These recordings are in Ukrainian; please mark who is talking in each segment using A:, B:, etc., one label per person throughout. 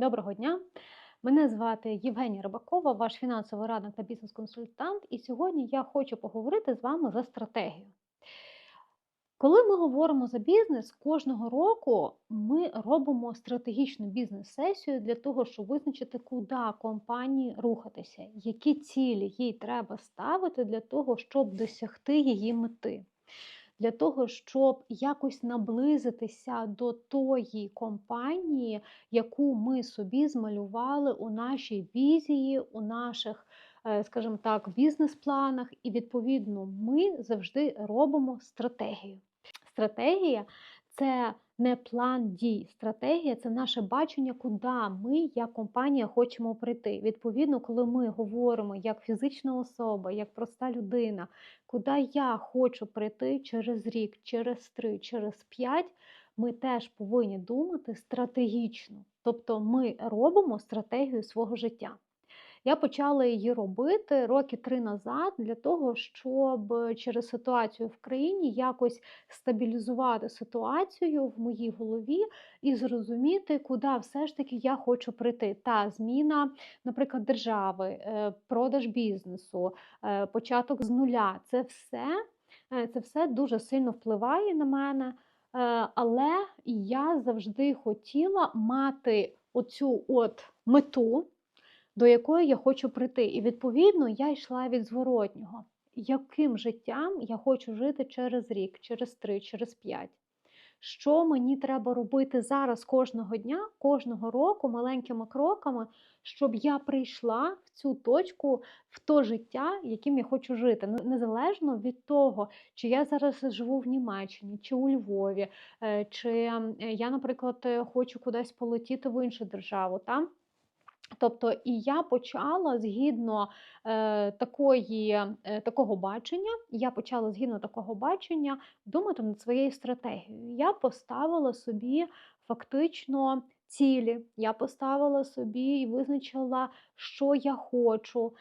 A: Доброго дня! Мене звати Євгенія Рибакова, ваш фінансовий радник та бізнес-консультант. І сьогодні я хочу поговорити з вами за стратегію. Коли ми говоримо за бізнес, кожного року ми робимо стратегічну бізнес-сесію для того, щоб визначити, куди компанії рухатися, які цілі їй треба ставити для того, щоб досягти її мети для того, щоб якось наблизитися до тої компанії, яку ми собі змалювали у нашій візії, у наших, е, скажімо так, бізнес-планах, і відповідно ми завжди робимо стратегію. Стратегія це не план дій. Стратегія це наше бачення, куди ми, як компанія, хочемо прийти. Відповідно, коли ми говоримо як фізична особа, як проста людина, куди я хочу прийти через рік, через три, через п'ять, ми теж повинні думати стратегічно. Тобто ми робимо стратегію свого життя. Я почала її робити роки три назад для того, щоб через ситуацію в країні якось стабілізувати ситуацію в моїй голові і зрозуміти, куди все ж таки я хочу прийти. Та зміна, наприклад, держави, е, продаж бізнесу, е, початок з нуля це все, е, це все дуже сильно впливає на мене. Але я завжди хотіла мати оцю от мету до якої я хочу прийти. І відповідно я йшла від зворотнього. Яким життям я хочу жити через рік, через три, через п'ять? Що мені треба робити зараз кожного дня, кожного року, маленькими кроками, щоб я прийшла в цю точку, в то життя, яким я хочу жити, незалежно від того, чи я зараз живу в Німеччині, чи у Львові, е, чи я, наприклад, хочу кудись полетіти в іншу державу. Там Тобто і я почала згідно е, такої, е, такого бачення, я почала згідно такого бачення думати над своєю стратегією. Я поставила собі фактично цілі. Я поставила собі і визначила, що я хочу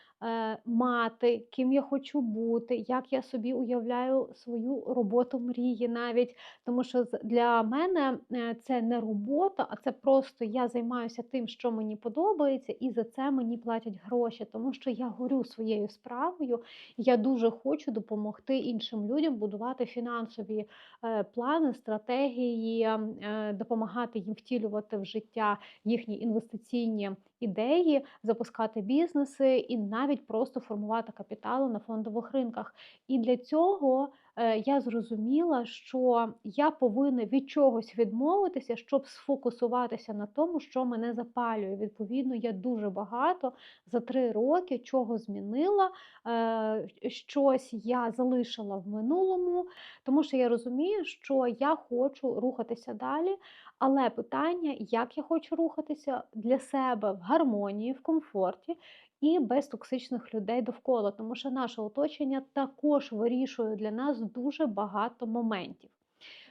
A: мати, ким я хочу бути, як я собі уявляю свою роботу мрії навіть. Тому що для мене е, це не робота, а це просто я займаюся тим, що мені подобається, і за це мені платять гроші, тому що я горю своєю справою, я дуже хочу допомогти іншим людям будувати фінансові е, плани, стратегії, е, допомагати їм втілювати в життя їхні інвестиційні ідеї, запускати бізнеси і навіть просто формувати капітал на фондових ринках. І для цього е, я зрозуміла, що я повинна від чогось відмовитися, щоб сфокусуватися на тому, що мене запалює. Відповідно, я дуже багато за три роки чого змінила, е, щось я залишила в минулому, тому що я розумію, що я хочу рухатися далі. Але питання, як я хочу рухатися для себе в гармонії, в комфорті і без токсичних людей довкола, тому що наше оточення також вирішує для нас дуже багато моментів.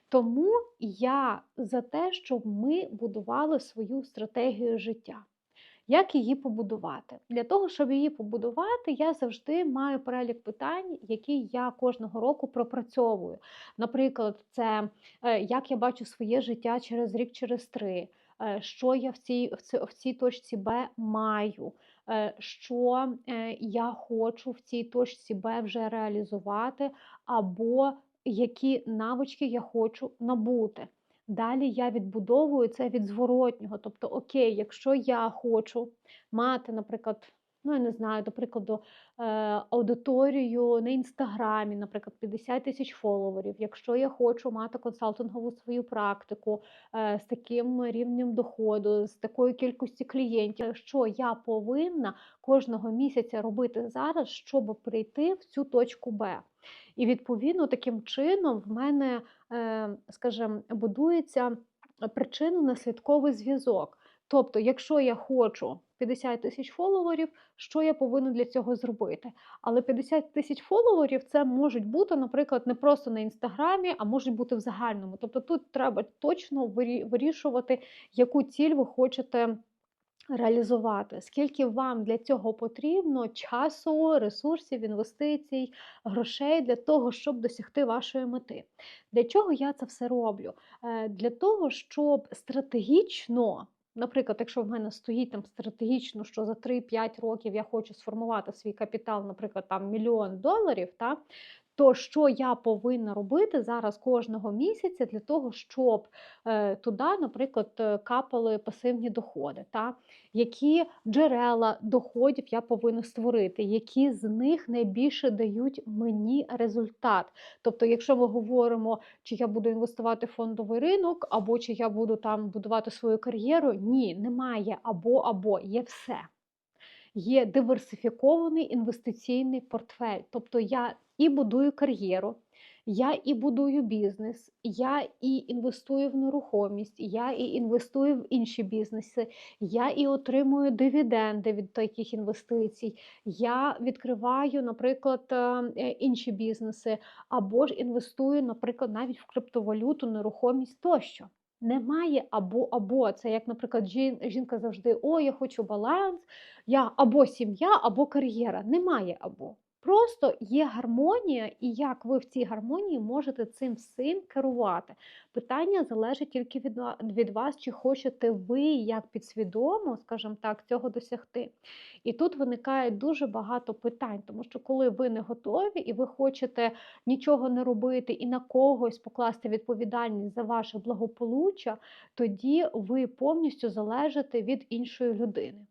A: Тому я за те, щоб ми будували свою стратегію життя. Як її побудувати? Для того, щоб її побудувати, я завжди маю перелік питань, які я кожного року пропрацьовую. Наприклад, це е, як я бачу своє життя через рік, через три, е, що я в цій, в цій точці Б маю, що я хочу в цій точці Б вже реалізувати, або які навички я хочу набути. Далі я відбудовую це від зворотнього. Тобто, окей, якщо я хочу мати, наприклад, ну я не знаю, до прикладу, е, аудиторію на інстаграмі, наприклад, 50 тисяч фоловерів. Якщо я хочу мати консалтингову свою практику е, з таким рівнем доходу, з такою кількістю клієнтів, що я повинна кожного місяця робити зараз, щоб прийти в цю точку Б. І відповідно таким чином в мене, е, скажімо, будується причинно-наслідковий зв'язок. Тобто, якщо я хочу 50 тисяч фоловерів, що я повинна для цього зробити? Але 50 тисяч фоловерів це можуть бути, наприклад, не просто на інстаграмі, а можуть бути в загальному. Тобто тут треба точно вирішувати, яку ціль ви хочете реалізувати, скільки вам для цього потрібно часу, ресурсів, інвестицій, грошей для того, щоб досягти вашої мети. Для чого я це все роблю? Е, для того, щоб стратегічно Наприклад, якщо в мене стоїть там стратегічно, що за 3-5 років я хочу сформувати свій капітал, наприклад, там мільйон доларів, та, то що я повинна робити зараз кожного місяця для того, щоб е, туди, наприклад, е, капали пасивні доходи, та? які джерела доходів я повинна створити, які з них найбільше дають мені результат. Тобто, якщо ми говоримо, чи я буду інвестувати в фондовий ринок, або чи я буду там будувати свою кар'єру, ні, немає або або є все. Є диверсифікований інвестиційний портфель. Тобто я і будую кар'єру, я і будую бізнес, я і інвестую в нерухомість, я і інвестую в інші бізнеси, я і отримую дивіденди від таких інвестицій. Я відкриваю, наприклад, е, інші бізнеси, або ж інвестую, наприклад, навіть в криптовалюту, нерухомість тощо. Немає або або це як, наприклад, жінка завжди: О, я хочу баланс, я або сім'я, або кар'єра. Немає або. Просто є гармонія, і як ви в цій гармонії можете цим всім керувати. Питання залежить тільки від від вас, чи хочете ви як підсвідомо, скажімо так, цього досягти. І тут виникає дуже багато питань, тому що коли ви не готові і ви хочете нічого не робити і на когось покласти відповідальність за ваше благополуччя, тоді ви повністю залежите від іншої людини.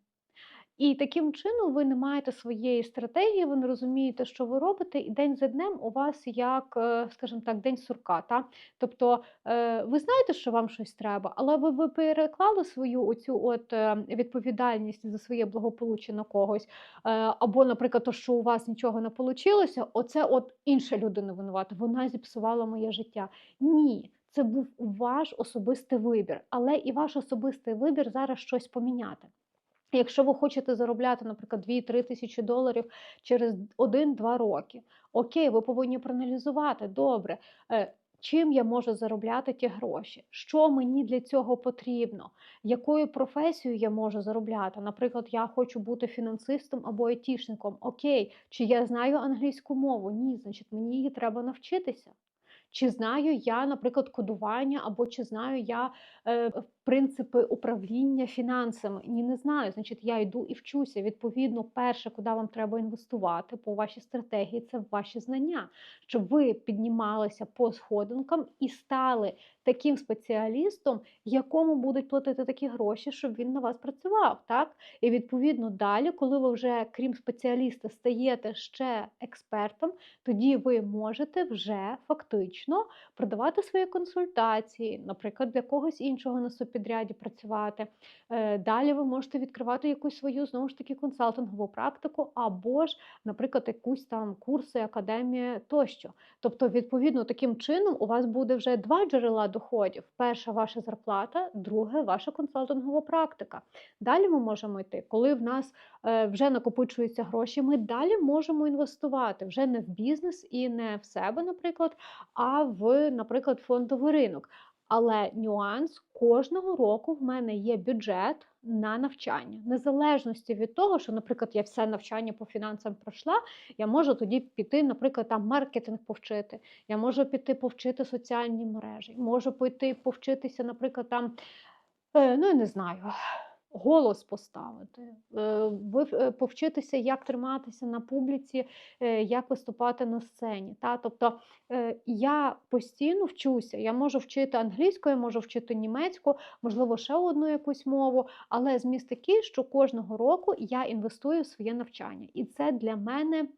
A: І таким чином ви не маєте своєї стратегії, ви не розумієте, що ви робите, і день за днем у вас як, е, скажімо так, день сурка. Та? Тобто е, ви знаєте, що вам щось треба, але ви, ви переклали свою оцю от е, відповідальність за своє благополуччя на когось. Або, наприклад, то, що у вас нічого не вийшло, оце от інша людина винувата, вона зіпсувала моє життя. Ні. Це був ваш особистий вибір, але і ваш особистий вибір зараз щось поміняти. Якщо ви хочете заробляти, наприклад, 2-3 тисячі доларів через 1-2 роки, окей, ви повинні проаналізувати добре. Е, чим я можу заробляти ті гроші? Що мені для цього потрібно? Якою професією я можу заробляти? Наприклад, я хочу бути фінансистом або айтішником. Окей, чи я знаю англійську мову? Ні, значить, мені її треба навчитися. Чи знаю я, наприклад, кодування, або чи знаю я е, принципи управління фінансами? Ні, не знаю. Значить, я йду і вчуся. Відповідно, перше, куди вам треба інвестувати по вашій стратегії, це ваші знання, щоб ви піднімалися по сходинкам і стали таким спеціалістом, якому будуть платити такі гроші, щоб він на вас працював. так? І відповідно далі, коли ви вже, крім спеціаліста, стаєте ще експертом, тоді ви можете вже фактично продавати свої консультації, наприклад, для когось іншого на субпідряді працювати. Е, далі ви можете відкривати якусь свою знову ж таки консалтингову практику, або ж, наприклад, якусь там курси, академія тощо. Тобто, відповідно, таким чином у вас буде вже два джерела доходів: перша ваша зарплата, друге ваша консалтингова практика. Далі ми можемо йти, коли в нас е, вже накопичуються гроші, ми далі можемо інвестувати вже не в бізнес і не в себе, наприклад, а в, наприклад, фондовий ринок. Але нюанс кожного року в мене є бюджет на навчання, незалежності від того, що, наприклад, я все навчання по фінансам пройшла, я можу тоді піти, наприклад, там маркетинг повчити, я можу піти повчити соціальні мережі, можу піти повчитися, наприклад, там, е, ну я не знаю голос поставити, е, е, повчитися, як триматися на публіці, е, як виступати на сцені. Та? Тобто я постійно вчуся, я можу вчити англійську, я можу вчити німецьку, можливо, ще одну якусь мову, але зміст такий, що кожного року я інвестую в своє навчання. І це для мене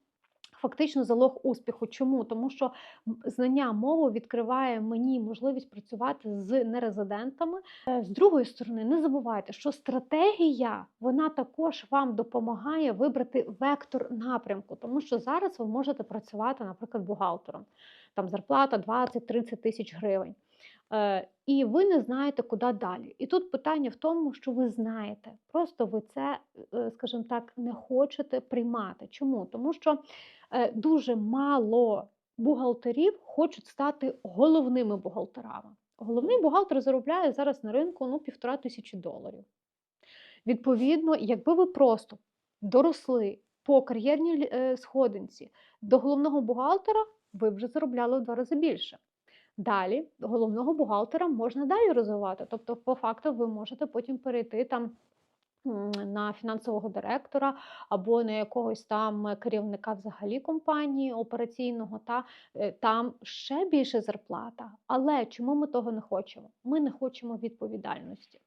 A: фактично залог успіху. Чому? Тому що знання мови відкриває мені можливість працювати з нерезидентами. Е, з другої сторони, не забувайте, що стратегія вона також вам допомагає вибрати вектор напрямку, тому що зараз ви можете працювати, наприклад, бухгалтером. Там зарплата 20-30 тисяч гривень. Е, і ви не знаєте, куди далі. І тут питання в тому, що ви знаєте, просто ви це, е, скажімо так, не хочете приймати. Чому? Тому що Е, дуже мало бухгалтерів хочуть стати головними бухгалтерами. Головний бухгалтер заробляє зараз на ринку ну, півтора тисячі доларів. Відповідно, якби ви просто доросли по кар'єрній сходинці до головного бухгалтера, ви вже заробляли в два рази більше. Далі головного бухгалтера можна далі розвивати. Тобто, по факту, ви можете потім перейти там на фінансового директора або на якогось там керівника взагалі компанії операційного, та е, там ще більше зарплата. Але чому ми того не хочемо? Ми не хочемо відповідальності.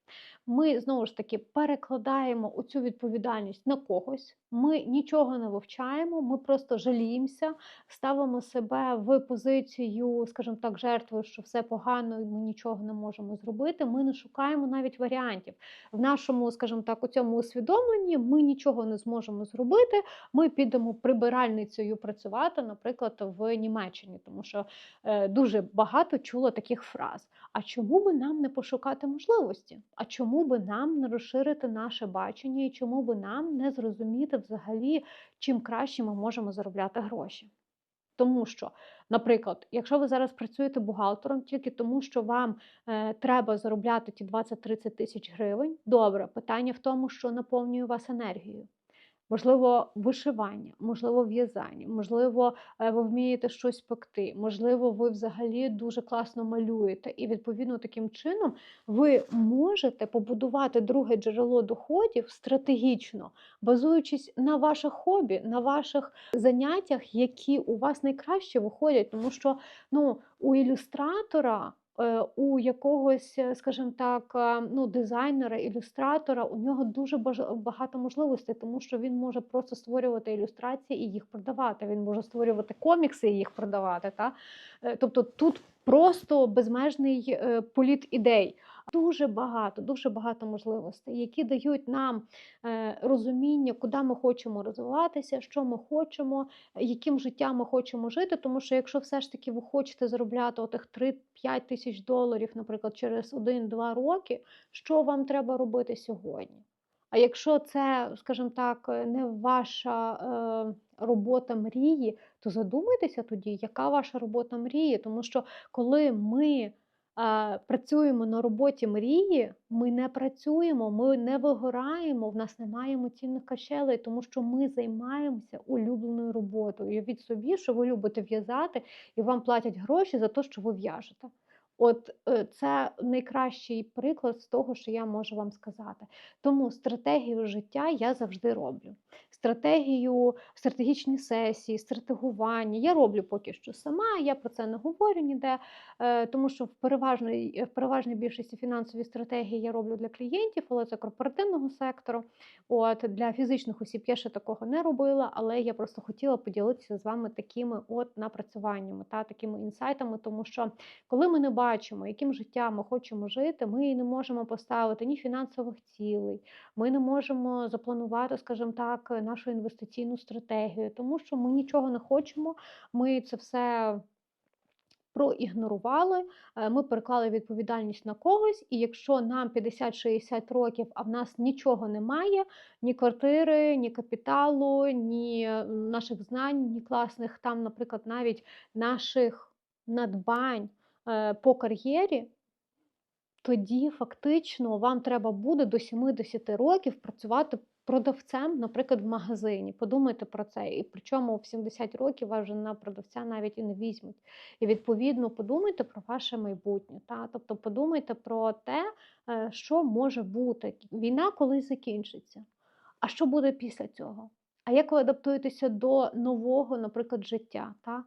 A: Ми знову ж таки перекладаємо оцю відповідальність на когось. Ми нічого не вивчаємо, ми просто жаліємося, ставимо себе в позицію, скажімо так, жертви, що все погано, і ми нічого не можемо зробити. Ми не шукаємо навіть варіантів. В нашому, скажімо так, у цьому усвідомленні ми нічого не зможемо зробити. Ми підемо прибиральницею працювати, наприклад, в Німеччині, тому що е, дуже багато чула таких фраз. А чому би нам не пошукати можливості? А чому би нам не розширити наше бачення, і чому би нам не зрозуміти взагалі, чим краще ми можемо заробляти гроші? Тому що, наприклад, якщо ви зараз працюєте бухгалтером тільки тому, що вам е, треба заробляти ті 20-30 тисяч гривень, добре, питання в тому, що наповнює вас енергією. Можливо, вишивання, можливо, в'язання, можливо, е, ви вмієте щось пекти, можливо, ви взагалі дуже класно малюєте. І відповідно таким чином ви можете побудувати друге джерело доходів стратегічно, базуючись на ваших хобі, на ваших заняттях, які у вас найкраще виходять, тому що ну, у ілюстратора. Е, У якогось, е, скажімо так, е, ну, дизайнера, ілюстратора, у нього дуже багато можливостей, тому що він може просто створювати ілюстрації і їх продавати. Він може створювати комікси і їх продавати. Та? Тобто тут просто безмежний політ ідей. Дуже багато, дуже багато можливостей, які дають нам е, розуміння, куди ми хочемо розвиватися, що ми хочемо, яким життям ми хочемо жити. Тому що якщо все ж таки ви хочете заробляти отих 3-5 тисяч доларів, наприклад, через 1-2 роки, що вам треба робити сьогодні? А якщо це, скажімо так, не ваша е, робота мрії, то задумайтеся тоді, яка ваша робота мрії. Тому що коли ми працюємо на роботі мрії, ми не працюємо, ми не вигораємо, в нас немає емоційних качелей, тому що ми займаємося улюбленою роботою. Уявіть собі, що ви любите в'язати і вам платять гроші за те, що ви в'яжете. От е, це найкращий приклад з того, що я можу вам сказати. Тому стратегію життя я завжди роблю. Стратегію, стратегічні сесії, стратегування я роблю поки що сама. Я про це не говорю ніде, е, тому що в переважній, в переважній більшості фінансові стратегії я роблю для клієнтів, але це корпоративного сектору. От для фізичних осіб я ще такого не робила, але я просто хотіла поділитися з вами такими от напрацюваннями та такими інсайтами, тому що коли ми не бачимо, яким життям ми хочемо жити, ми не можемо поставити ні фінансових цілей, ми не можемо запланувати, скажімо так, нашу інвестиційну стратегію, тому що ми нічого не хочемо, ми це все. Проігнорували, е, ми переклали відповідальність на когось, і якщо нам 50-60 років, а в нас нічого немає, ні квартири, ні капіталу, ні е, наших знань, ні класних там, наприклад, навіть наших надбань по кар'єрі, тоді фактично вам треба буде до 70 років працювати продавцем, наприклад, в магазині. Подумайте про це. І причому в 70 років вас вже на продавця навіть і не візьмуть. І відповідно подумайте про ваше майбутнє. Та? Тобто подумайте про те, е, що може бути. Війна колись закінчиться. А що буде після цього? А як ви адаптуєтеся до нового, наприклад, життя? Та?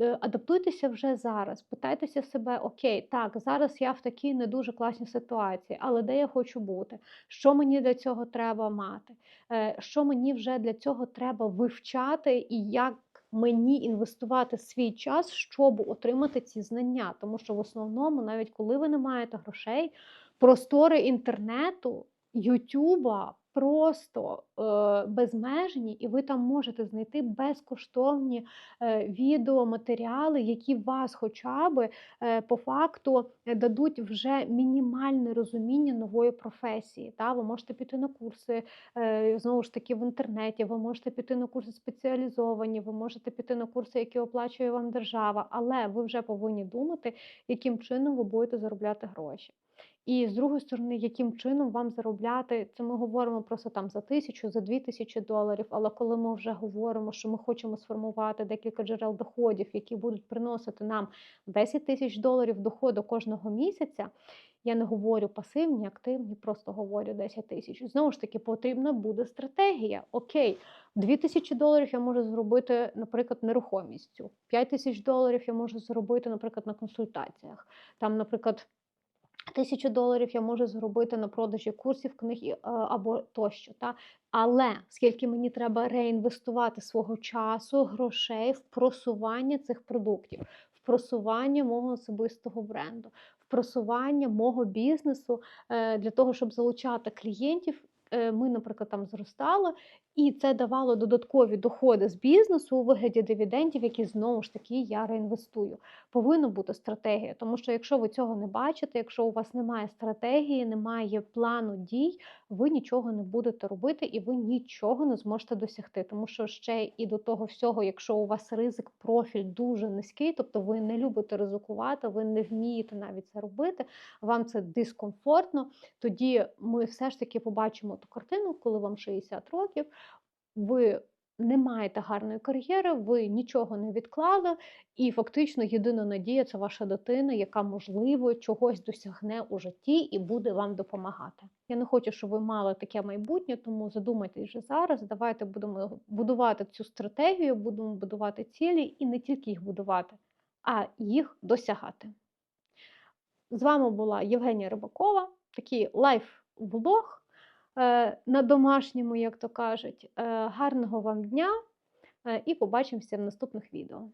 A: Е, Адаптуйтеся вже зараз, питайтеся себе, окей, так, зараз я в такій не дуже класній ситуації, але де я хочу бути? Що мені для цього треба мати? Е, Що мені вже для цього треба вивчати, і як мені інвестувати свій час, щоб отримати ці знання? Тому що в основному, навіть коли ви не маєте грошей, простори інтернету, Ютуба просто е, безмежні, і ви там можете знайти безкоштовні е, відеоматеріали, які вас хоча б е, по факту дадуть вже мінімальне розуміння нової професії. Та? Ви можете піти на курси е, знову ж таки в інтернеті, ви можете піти на курси спеціалізовані, ви можете піти на курси, які оплачує вам держава, але ви вже повинні думати, яким чином ви будете заробляти гроші. І з другої сторони, яким чином вам заробляти, це ми говоримо просто там за тисячу, за дві тисячі доларів. Але коли ми вже говоримо, що ми хочемо сформувати декілька джерел доходів, які будуть приносити нам 10 тисяч доларів доходу кожного місяця. Я не говорю пасивні, активні, просто говорю 10 тисяч. Знову ж таки, потрібна буде стратегія. Окей, 2 тисячі доларів я можу зробити, наприклад, нерухомістю. 5 тисяч доларів я можу зробити, наприклад, на консультаціях. Там, наприклад, Тисячу доларів я можу зробити на продажі курсів, книг е, або тощо. Та? Але скільки мені треба реінвестувати свого часу, грошей в просування цих продуктів, в просування мого особистого бренду, в просування мого бізнесу е, для того, щоб залучати клієнтів. Е, Ми, наприклад, там зростали, і це давало додаткові доходи з бізнесу у вигляді дивідендів, які знову ж таки я реінвестую. Повинна бути стратегія, тому що якщо ви цього не бачите, якщо у вас немає стратегії, немає плану дій, ви нічого не будете робити і ви нічого не зможете досягти. Тому що ще і до того всього, якщо у вас ризик, профіль дуже низький, тобто ви не любите ризикувати, ви не вмієте навіть це робити, вам це дискомфортно, тоді ми все ж таки побачимо ту картину, коли вам 60 років, ви не маєте гарної кар'єри, ви нічого не відклали, і фактично єдина надія це ваша дитина, яка можливо чогось досягне у житті і буде вам допомагати. Я не хочу, щоб ви мали таке майбутнє, тому задумайтесь вже зараз. Давайте будемо будувати цю стратегію, будемо будувати цілі і не тільки їх будувати, а їх досягати. З вами була Євгенія Рибакова, такий лайф-влог е, на домашньому, як то кажуть. Е, Гарного вам дня е, і побачимося в наступних відео.